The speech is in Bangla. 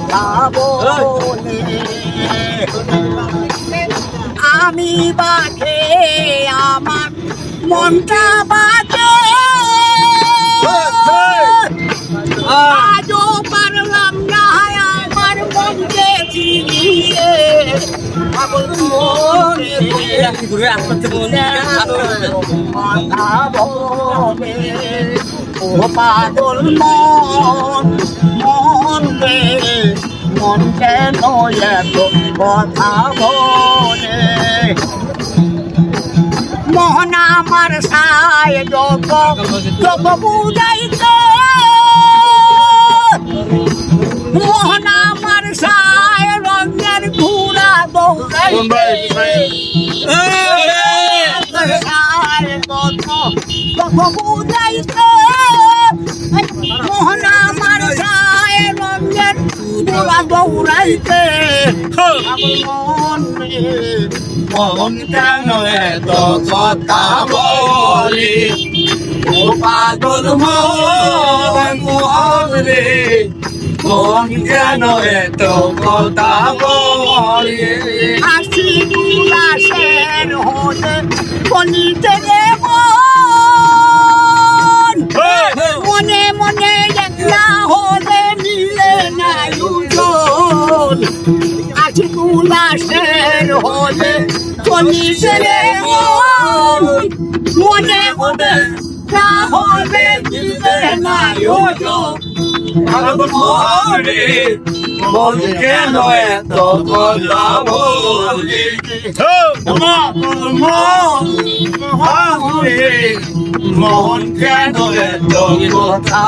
পাগল আমি বাঘে আমার মনটা বাজে চিনিয়ে পাগল মনে ও পাগল মন মোহন আমার সায় যত বুঝাইতে মোহন আমার সায় রঙের ঘুরা দৌড়াইতে। মন কেন এত কথা বলে? ও পাগল মন রে, মন কেন এত হলে চলিতে রে মন। মনে না হলে মিলে না দুজন পাগল মন কেন এত কথা বলে। মন কেন এত কথা